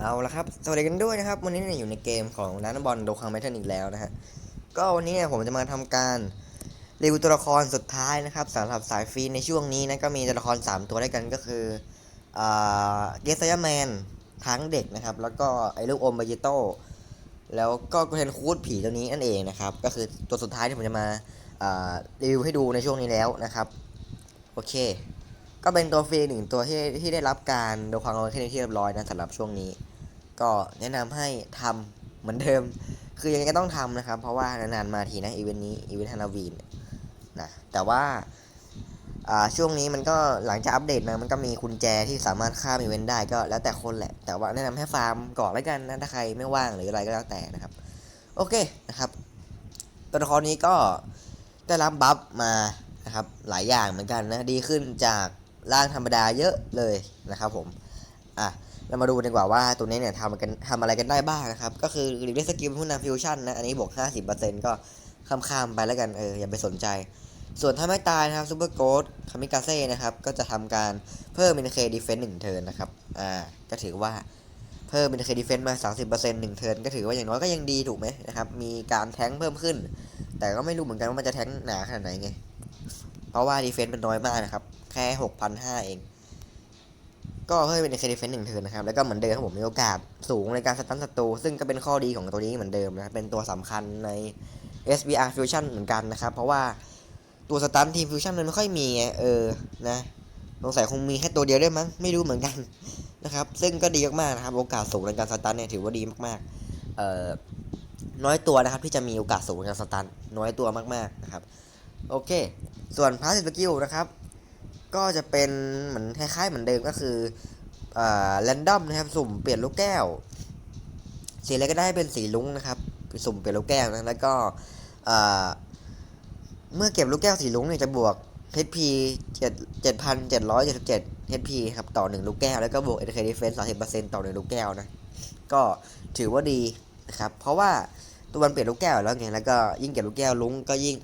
เอาละครับ สวัสดีกันด้วยนะครับ วันนี้เนี่ยอยู่ในเกมของนันบอลโดคังแมทเทนอีกแล้วนะฮะ ก็วันนี้เนี่ยผมจะมาทำการรีวิวตัวละครสุดท้ายนะครับสำหรับสายฟรีในช่วงนี้นะก็มีตัวละคร 3 ตัวด้วยกันก็คืออ่าเกสยาแมนทั้งเด็กนะครับ แล้วก็ไอ้ลูกอมบาจิโต้แล้วก็เทนคูดผีตัวนี้นั่นเองนะครับ ก็คือตัวสุดท้ายที่ผมจะมาอ่ารีวิวให้ดูในช่วงนี้แล้วนะครับ โอเค ก็เป็นตัวฟรีหนึ่งตัวที่ที่ได้รับการดูความเอาแค่ที่เรียบร้อยนะสำหรับช่วงนี้ ก็แนะนำให้ทำเหมือนเดิม คือยังไงก็ต้องทำนะครับ เพราะว่านานๆมาทีนะอีเวนต์นี้อีเวนต์ฮาโลวีนนะแต่ว่าอ่าช่วงนี้มันก็หลังจากอัปเดตมามันก็มีกุญแจที่สามารถข้ามอีเวนต์ได้ก็แล้วแต่คนแหละ แต่ว่าแนะนำให้ฟาร์มก่อนแล้วกันนะถ้าใครไม่ว่างหรืออะไรก็แล้วแต่นะครับ โอเคนะครับ ตัวละครนี้ก็ได้รับบัฟมานะครับหลายอย่างเหมือนกันนะดีขึ้นจาก ร่างธรรมดาเยอะเลยนะครับผมอะเรามาดูดีกว่าว่าตัวนี้เนี่ยทำกันทำอะไรกันได้บ้างนะครับ ก็คือรีเลสกิลผู้นำฟิวชั่นนะอันนี้บวก 50%ก็ข้ามๆไปแล้วกันเอออย่าไปสนใจ ส่วนถ้าไม่ตายนะครับซูเปอร์โกดคามิกาเซ่นะครับก็จะทำการเพิ่มมินเคดีเฟนต์หนึ่งเทิร์นนะครับอ่าก็ถือว่าเพิ่มมินเคดีเฟนต์มา 30%หนึ่งเทิร์นก็ถือว่าอย่างน้อยก็ยังดีถูกไหมนะครับมีการแท้งเพิ่มขึ้น แต่ก็ไม่รู้เหมือนกันว่ามันจะแท้งหนาขนาดไหนไงเพราะว่าดีเฟนต์มันน้อยมากนะครับ แค่6,500เอง ก็เพิ่มเป็นเคดีเฟนต์หนึ่งเทินนะครับ แล้วก็เหมือนเดิมครับผมมีโอกาสสูงในการสตันศัตรูซึ่งก็เป็นข้อดีของตัวนี้เหมือนเดิมนะครับเป็นตัวสำคัญใน SBR Fusion เหมือนกันนะครับ เพราะว่าตัวสตันทีมฟิวชั่นมันไม่ค่อยมีเออนะสงสัยคงมีแค่ตัวเดียวได้มั้งไม่รู้เหมือนกันนะครับ ซึ่งก็ดีมากๆนะครับ โอกาสสูงในการสตันเนี่ยถือว่าดีมากๆเอ่อน้อยตัวนะครับที่จะมีโอกาสสูงในการสตันน้อยตัวมากๆนะครับ โอเค ส่วนพาสสกิลนะครับ ก็จะเป็นเหมือนคล้ายๆเหมือนเดิมก็คืออ่าแรนดอมนะครับ สุ่มเปลี่ยนลูกแก้ว สีอะไรก็ได้เป็นสีลุ้งนะครับสุ่มเปลี่ยนลูกแก้วนะแล้วก็อ่าเมื่อเก็บลูกแก้วสีลุ้งเนี่ยจะบวก HP 7,777 HP ครับต่อ 1 ลูกแก้ว แล้วก็บวก NK Defense 30%ต่อ 1 ลูกแก้วนะ ก็ถือว่าดีนะครับ เพราะว่าตัวมันเปลี่ยนลูกแก้วแล้วไง แล้วก็ยิ่งเก็บลูกแก้วลุ้งก็ยิ่ง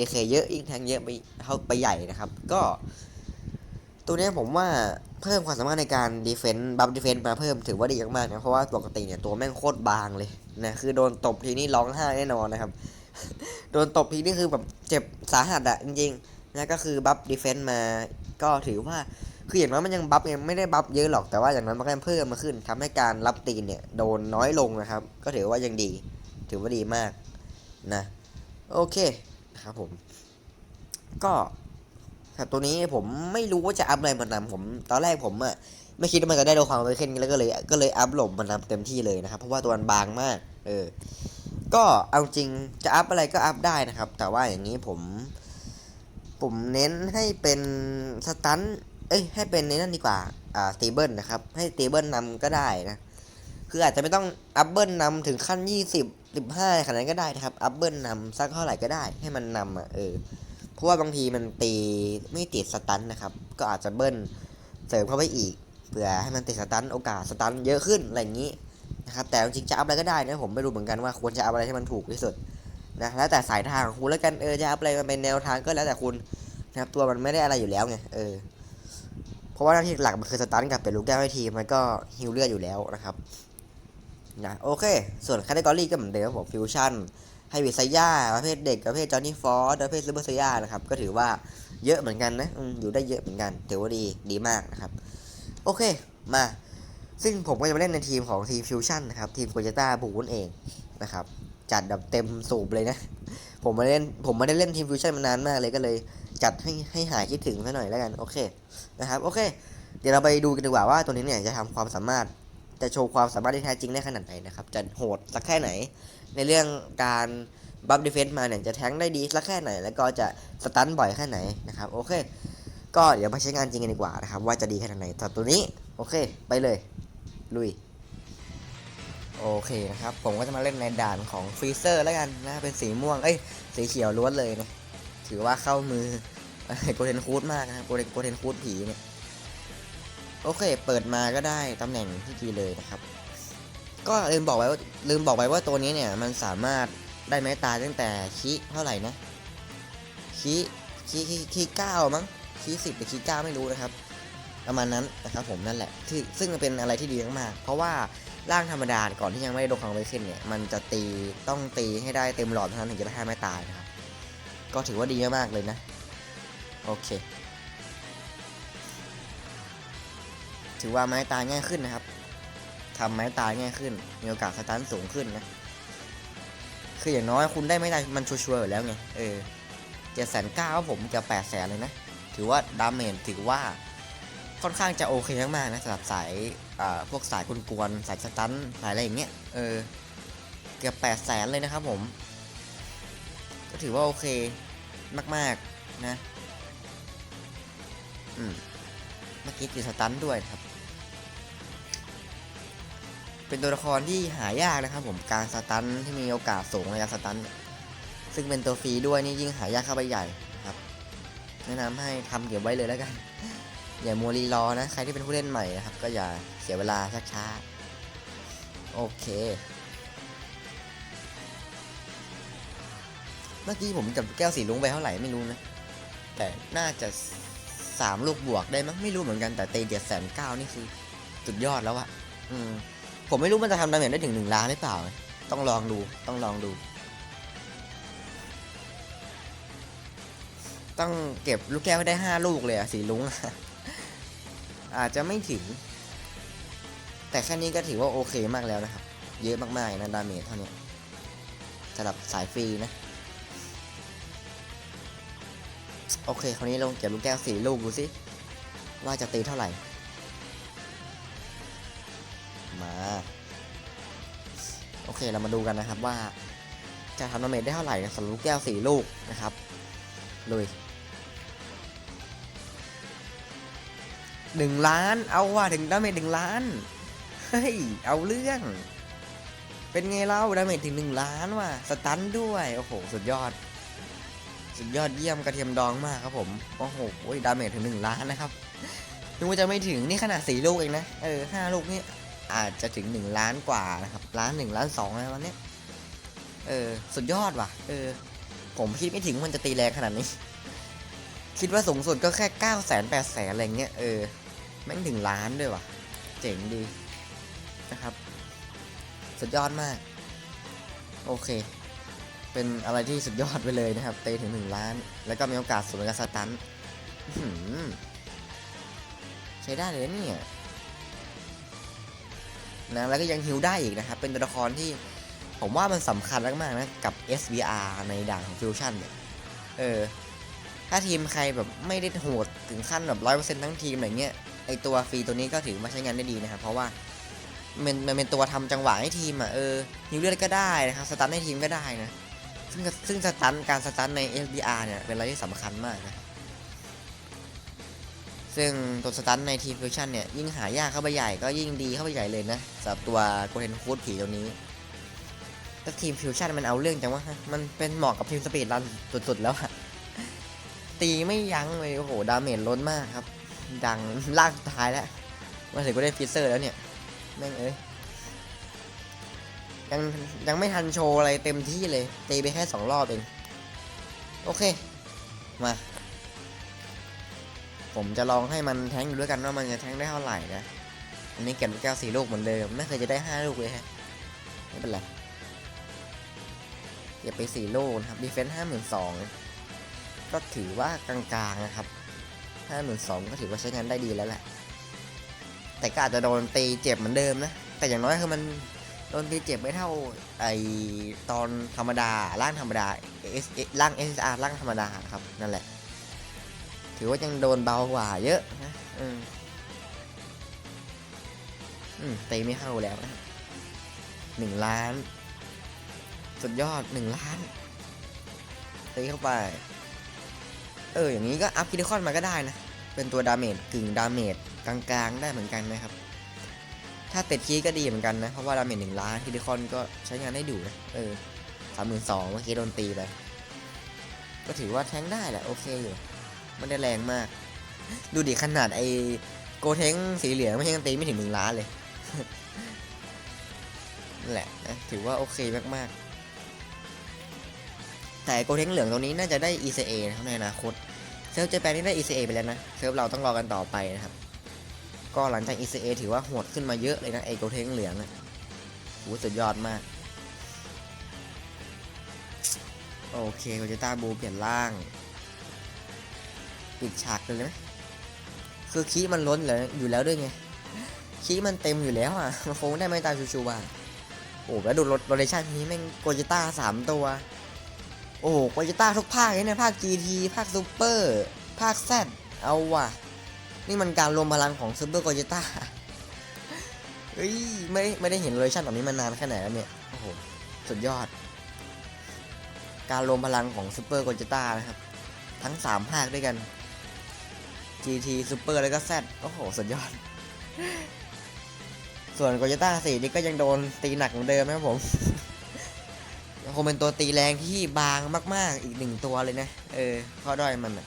NK เยอะ ยิ่งแทงเยอะไปเท่าไปใหญ่นะครับ ก็ ตัวนี้ผมว่าเพิ่มความสามารถในการดีเฟนต์บัฟดีเฟนต์มาเพิ่มถือว่าดีมากๆนะเพราะว่าปกติเนี่ยตัวแม่งโคตรบางเลยนะคือโดนตบทีนี่ร้องไห้แน่นอนนะครับ โดนตบทีนี่คือแบบเจ็บสาหัสอะจริงๆนะก็คือบัฟดีเฟนต์มาก็ถือว่าคืออย่างน้อยมันยังบัฟยังไม่ได้บัฟเยอะหรอกแต่ว่าอย่างนั้นมันก็เพิ่มมาขึ้นทำให้การรับตีนเนี่ยโดนน้อยลงนะครับ ก็ถือว่ายังดี ถือว่าดีมากนะ โอเคนะครับผม ก็ ครับตัวนี้ผมไม่รู้ว่าจะอัพอะไรมันนำผม ตอนแรกผมอะไม่คิดว่ามันจะได้โลความเลยขึ้นแล้วก็เลย ก็เลยอัพหลบมันนำเต็มที่เลยนะครับ เพราะว่าตัวมันบางมาก เออ ก็เอาจริงจะอัพอะไรก็อัพได้นะครับ แต่ว่าอย่างนี้ผม ผมเน้นให้เป็นสตันเอ้ยให้เป็นในนั่นดีกว่า อ่าสเตเบิลนะครับ ให้สเตเบิลนำก็ได้นะ คืออาจจะไม่ต้องอัพเบิลนำถึงขั้นยี่สิบสิบห้าขนาดนั้นก็ได้นะครับ อัพเบิลนำสักเท่าไหร่ก็ได้ ให้มันนำอะ เออ เพราะว่าบางทีมันตีไม่ติดสตันนะครับ ก็อาจจะเบิ้ลเสริมเข้าไปอีกเพื่อให้มันติดสตันโอกาสสตันเยอะขึ้นอะไรอย่างนี้นะครับแต่จริงจะอัพอะไรก็ได้นะผมไม่รู้เหมือนกันว่าควรจะอัพอะไรให้มันถูกที่สุดนะแล้วแต่สายทางของคุณแล้วกันเออจะอัพอะไรมันเป็นแนวทางก็แล้วแต่คุณนะครับตัวมันไม่ได้อะไรอยู่แล้วไงเออเพราะว่าหน้าที่หลักมันคือสตันกับเป็นลูกแก้วให้ทีมันก็ฮิลเลือดอยู่แล้วนะครับนะโอเค ส่วนคาตกรีก็เหมือนเดิมผมฟิวชั่น ให้วิซยาประเภทเด็กประเภทจอห์นนี่ฟอร์ประเภทซูเปอร์ซยานะครับ ก็ถือว่าเยอะเหมือนกันนะอยู่ได้เยอะเหมือนกันถือว่าดีดีมากนะครับ โอเคมา ซึ่งผมก็จะมาเล่นในทีมของทีมฟิวชั่นนะครับ ทีมโกเจต้าบูนเองนะครับ จัดแบบเต็มสูบเลยนะ ผมมาเล่นผมไม่ได้เล่นทีมฟิวชั่นมานานมากเลยก็เลยจัดให้ให้หายคิดถึงซะหน่อยแล้วกันโอเคนะครับโอเค เดี๋ยวเราไปดูกันดีกว่าว่าตัวนี้เนี่ยจะทำความสามารถ จะโชว์ความสามารถที่แท้จริงได้ขนาดไหนนะครับ จะโหดสักแค่ไหน ในเรื่องการบัฟดีเฟนต์มาเนี่ยจะแทงได้ดีสักแค่ไหน แล้วก็จะสตันบ่อยแค่ไหนนะครับโอเค ก็เดี๋ยวมาใช้งานจริงกันดีกว่านะครับ ว่าจะดีขนาดไหนสำหรับตัวนี้โอเค ไปเลยลุยโอเคนะครับ ผมก็จะมาเล่นในด่านของฟรีเซอร์แล้วกันนะเป็นสีม่วงเอ้ยสีเขียวล้วนเลยนะถือว่าเข้ามือโกเทนคูดมากนะครับโกเทนโกเทนคูดผีเนี่ย โอเค เปิดมาก็ได้ตำแหน่งที่ดีเลยนะครับ ก็ลืมบอกไว้ว่าลืมบอกไว้ว่าตัวนี้เนี่ยมันสามารถได้ไม้ตายตั้งแต่คีเท่าไหร่นะคีคีคีคีเก้ามั้งคีสิบหรือคีเก้าไม่รู้นะครับ ประมาณนั้นนะครับผมนั่นแหละที่ซึ่งมันเป็นอะไรที่ดีมากๆเพราะว่าร่างธรรมดาก่อนที่ยังไม่ได้โดนของไวขึ้นเนี่ยมันจะตีต้องตีให้ได้เต็มหลอดเท่านั้นถึงจะได้ไม่ตายนะครับก็ถือว่าดีมากๆเลยนะ โอเค ถือว่าไม้ตายง่ายขึ้นนะครับทำไม้ตายง่ายขึ้น มีโอกาสสตันสูงขึ้นนะ คืออย่างน้อยคุณได้ไม่ได้มันชัวร์ๆอยู่แล้วไง เออเจ็ดแสนเก้าผมจะแปดแสนเลยนะ ถือว่าดาเมจถือว่าค่อนข้างจะโอเคมากๆนะสำหรับสายพวกสายกวนๆสายสตันสายอะไรอย่างเงี้ย เออ เกือบแปดแสนเลยนะครับผม ก็ถือว่าโอเคมากๆนะ อืมเมื่อกี้ติดสตันด้วยครับ เป็นตัวละครที่หายากนะครับผมการสตันที่มีโอกาสสูงในการสตันซึ่งเป็นตัวฟรีด้วยนี่ยิ่งหายากเข้าไปใหญ่ครับแนะนำให้ทำเก็บไว้เลยแล้วกัน อย่ามัวรีรอนะ ใครที่เป็นผู้เล่นใหม่นะครับ ก็อย่าเสียเวลาช้าๆโอเค เมื่อกี้ผมกับแก้วสีลุงไปเท่าไหร่ไม่รู้นะ แต่น่าจะสามลูกบวกได้มั้งไม่รู้เหมือนกันแต่เตเดียดแสนเก้านี่คือสุดยอดแล้วอะอืม ผมไม่รู้มันจะทำดาเมจได้ถึงหนึ่งล้านหรือเปล่า ต้องลองดู ต้องลองดู ต้องเก็บลูกแก้วให้ได้ห้าลูกเลยอะสีลุง อาจจะไม่ถึง แต่แค่นี้ก็ถือว่าโอเคมากแล้วนะครับ เยอะมากๆนะดาเมจเท่านี้สำหรับสายฟรีนะ โอเค คราวนี้ลงเก็บลูกแก้วสี่ลูกดูสิว่าจะตีเท่าไหร่ มาโอเคเรามาดูกันนะครับว่าจะทำดาเมจได้เท่าไหร่นะสำหรับลูกแก้วสี่ลูกนะครับลุยหนึ่งล้านเอาว่าถึงดาเมจหนึ่งล้านเฮ้ยเอาเรื่อง เป็นไงเล่าดาเมจถึงหนึ่งล้านว่ะสตันด้วยโอ้โหสุดยอด สุดยอดเยี่ยมกระเทียมดองมากครับผมโอ้โหดาเมจถึงหนึ่งล้านนะครับนึกว่าจะไม่ถึงนี่ขนาดสี่ลูกเองนะเออห้าลูกนี่ อาจจะถึงหนึ่งล้านกว่านะครับล้านหนึ่งล้านสองอะไรวันนี้เออสุดยอดว่ะ เออ ผมคิดไม่ถึงมันจะตีแรงขนาดนี้ คิดว่าสูงสุดก็แค่เก้าแสนแปดแสนอะไรเงี้ยเออแม่งถึงล้านด้วยว่ะ เจ๋งดีนะครับ สุดยอดมาก โอเค เป็นอะไรที่สุดยอดไปเลยนะครับเตะถึงหนึ่งล้าน แล้วก็มีโอกาสสูงในการสตันใช้ได้เลยเนี่ย นะแล้วก็ยังฮิวได้อีกนะครับ เป็นตัวละครที่ผมว่ามันสำคัญมากๆนะ กับ SVR ในด่านของฟิวชั่นเนี่ย เออ ถ้าทีมใครแบบไม่ได้โหดถึงขั้นแบบร้อยเปอร์เซ็นต์ทั้งทีมอะไรเงี้ย ไอตัวฟรีตัวนี้ก็ถือมาใช้งานได้ดีนะครับ เพราะว่ามันมันเป็นตัวทำจังหวะให้ทีมอะ เออฮิวเลือดก็ได้นะครับสตันให้ทีมก็ได้นะ ซึ่งซึ่งสตันการสตันใน SBR เนี่ยเป็นอะไรที่สำคัญมากนะ ซึ่งตัวสตันในทีมฟิวชั่นเนี่ยยิ่งหายากเข้าไปใหญ่ก็ยิ่งดีเข้าไปใหญ่เลยนะสำหรับตัวโกเทนคูดผีตัวนี้แล้วทีมฟิวชั่นมันเอาเรื่องจังวะฮะมันเป็นเหมาะกับทีมสปีดรันสุดๆแล้วอะตีไม่ยั้งเลยโอ้โหดาเมจล้นมากครับ ดังลากสุดท้ายแล้วมาถึงก็ได้ฟิเซอร์แล้วเนี่ยแม่งเอ้ยยังยังไม่ทันโชว์อะไรเต็มที่เลยตีไปแค่สองรอบเอง โอเค มา ผมจะลองให้มันแทงดูด้วยกันว่ามันจะแทงได้เท่าไหร่นะ อันนี้เก็บลูกแก้วสี่ลูกเหมือนเดิม ไม่เคยจะได้ห้าลูกเลยฮะ ไม่เป็นไร เก็บไปสี่ลูกนะครับดีเฟนซ์ห้าหมื่นสองก็ถือว่ากลางๆนะครับห้าหมื่นสองก็ถือว่าใช้งานได้ดีแล้วแหละ แต่ก็อาจจะโดนตีเจ็บเหมือนเดิมนะ แต่อย่างน้อยคือมันโดนตีเจ็บไม่เท่าไอตอนธรรมดาร่างธรรมดา S ร่าง SSR ร่างธรรมดาครับนั่นแหละ ถือว่ายังโดนเบากว่าเยอะนะอืมอืมตีไม่เข้าแล้วนะหนึ่งล้าน สุดยอดหนึ่งล้านตีเข้าไป เออ อย่างนี้ก็อัพคิดคอนมาก็ได้นะ เป็นตัวดาเมจกึ่งดาเมจกลางๆ ได้เหมือนกันนะครับ ถ้าติดคีย์ก็ดีเหมือนกันนะ เพราะว่าดาเมจหนึ่งล้านคิดิคอนก็ใช้งานได้ดูนะ เออสามหมื่นสองเมื่อกี้โดนตีไป ก็ถือว่าแทงได้แหละ โอเคอยู่ ไม่ได้แรงมาก ดูดิขนาดไอโกเทงสีเหลืองไม่ยังตีไม่ถึงหนึ่งล้านเลยนั่นแหละนะถือว่าโอเคมากๆ แต่โกเทงเหลืองตัวนี้น่าจะได้ ECA นะครับในอนาคตเซิร์ฟเจแปนนี่ได้ ECA ไปแล้วนะเซิร์ฟเราต้องรอกันต่อไปนะครับ ก็หลังจาก ECA ถือว่าโหดขึ้นมาเยอะเลยนะไอโกเทงเหลืองอะโหสุดยอดมากโอเคโกเจต้าบูเปลี่ยนร่าง ปิดฉากเลยนะคือคีมันล้นเลยอยู่แล้วด้วยไงคีมันเต็มอยู่แล้วอะมันคงได้ไม่ตามชูชูว่าโอ้แล้วดูรถโรเลชั่นนี้แม่งโกเจต้าสามตัว โอ้โหโกเจต้าทุกภาคเลยนี่ยภาค GT ภาคซูเปอร์ภาค Z เอาว่ะ นี่มันการรวมพลังของซูเปอร์โกเจต้าเฮ้ยไม่ไม่ได้เห็นโรเลชั่นแบบนี้มานานแค่ไหนแล้วเนี่ยโอ้โหสุดยอด การรวมพลังของซูเปอร์โกเจต้านะครับ ทั้ง 3 ภาคด้วยกัน GT Super แล้วก็ Z โอ้โห สุดยอด ส่วนโกเจต้าสี่นี่ก็ยังโดนตีหนักเหมือนเดิมนะครับผมคงเป็นตัวตีแรงที่บางมาก ๆ อีกหนึ่งตัวเลยนะ เออ ข้อด้อยมันอะ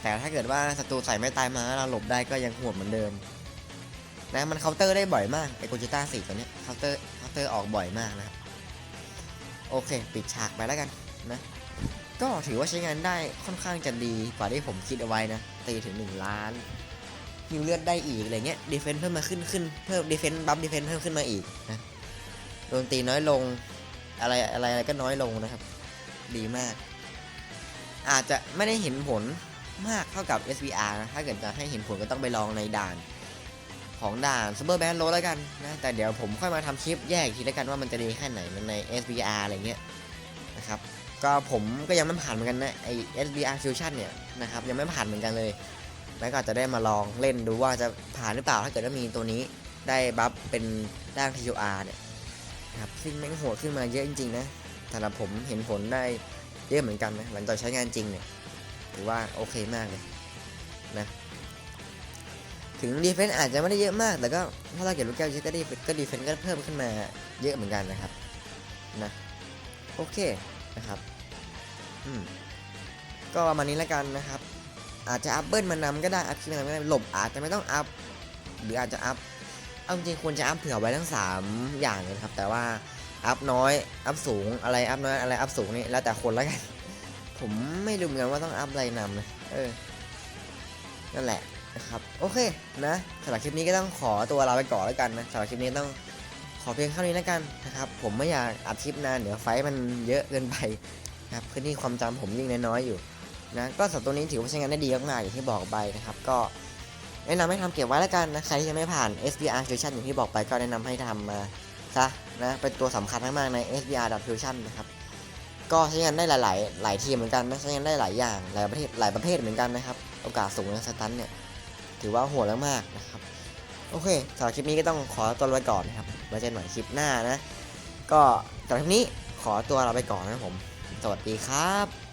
แต่ถ้าเกิดว่าศัตรูใส่ไม่ตายมาเราหลบได้ก็ยังโหดเหมือนเดิม นะมันเคาน์เตอร์ได้บ่อยมากไอโกเจต้าสี่ตัวเนี้ยเคาน์เตอร์เคาน์เตอร์ออกบ่อยมากนะครับ โอเค ปิดฉากไปแล้วกัน นะ ก็ถือว่าใช้งานได้ค่อนข้างจะดีกว่าที่ผมคิดเอาไว้นะตีถึง 1 ล้านฮิวเลือดได้อีกอะไรเงี้ยดีเฟนซ์เพิ่มมาขึ้นขึ้นเพิ่มดีเฟนซ์บัฟดีเฟนซ์เพิ่มขึ้นมาอีกนะโดนตีน้อยลงอะไรอะไรอะไรก็น้อยลงนะครับ ดีมาก อาจจะไม่ได้เห็นผลมากเท่ากับ SVR นะ ถ้าเกิดจะให้เห็นผลก็ต้องไปลองในด่านของด่านซูเปอร์แบนโรแล้วกันนะ แต่เดี๋ยวผมค่อยมาทำคลิปแยกอีกทีแล้วกันว่ามันจะดีแค่ไหนใน SVR อะไรเงี้ยนะครับ ก็ผมก็ยังไม่ผ่านเหมือนกันนะไอ SBR Fusion เนี่ยนะครับยังไม่ผ่านเหมือนกันเลย แล้วก็จะได้มาลองเล่นดูว่าจะผ่านหรือเปล่าถ้าเกิดว่ามีตัวนี้ได้บัฟเป็นด้าน TUR เนี่ยนะครับซึ่งแม่งโหดขึ้นมาเยอะจริงๆนะสำหรับผมเห็นผลได้เยอะเหมือนกันนะหลังจากใช้งานจริงเนี่ยถือว่าโอเคมากเลยนะถึงดีเฟนต์อาจจะไม่ได้เยอะมาก แต่ก็ถ้าเราเก็บลูกแก้วเยอะก็ดีก็ดีเฟนต์ก็เพิ่มขึ้นมาเยอะเหมือนกันนะครับนะโอเคนะครับ ก็ประมาณนี้แล้วกันนะครับ อาจจะอัพเบิลมานำก็ได้อัพคีย์มานำก็ได้หลบอาจจะไม่ต้องอัพหรืออาจจะอัพเอาจริงควรจะอัพเผื่อไว้ทั้ง 3 อย่างเลยนะครับ แต่ว่าอัพน้อยอัพสูงอะไรอัพน้อยอะไรอัพสูงนี่แล้วแต่คนแล้วกัน ผมไม่รู้เหมือนกันว่าต้องอัพอะไรนำนะเออนั่นแหละนะครับโอเคนะสำหรับคลิปนี้ก็ต้องขอตัวลาไปก่อนแล้วกันนะสำหรับคลิปนี้ต้องขอเพียงเท่านี้แล้วกันนะครับ ผมไม่อยากอัดคลิปนานเดี๋ยวไฟมันเยอะเกินไป นะครับพื้นที่ความจำผมยิ่งน้อยๆอยู่นะก็สัตว์ตัวนี้ถือว่าใช้งานได้ดีมากๆอย่างที่บอกไปนะครับ ก็แนะนำให้ทำเก็บไว้แล้วกันนะใครที่ยังไม่ผ่าน SBR Fusion อย่างที่บอกไปก็แนะนำให้ทำมาซะนะเป็นตัวสำคัญมากๆใน SBR Fusion นะครับก็ใช้งานได้หลายๆหลายทีมเหมือนกันนะใช้งานได้หลายอย่างหลายประเภทหลายประเภทเหมือนกันนะครับโอกาสสูงในสตันเนี่ยถือว่าโหดมากๆนะครับโอเคสำหรับคลิปนี้ก็ต้องขอตัวลาไปก่อนนะครับไว้เจอกันใหม่คลิปหน้านะ ก็สำหรับคลิปนี้ขอตัวลาไปก่อนนะครับผม วัสดีครับ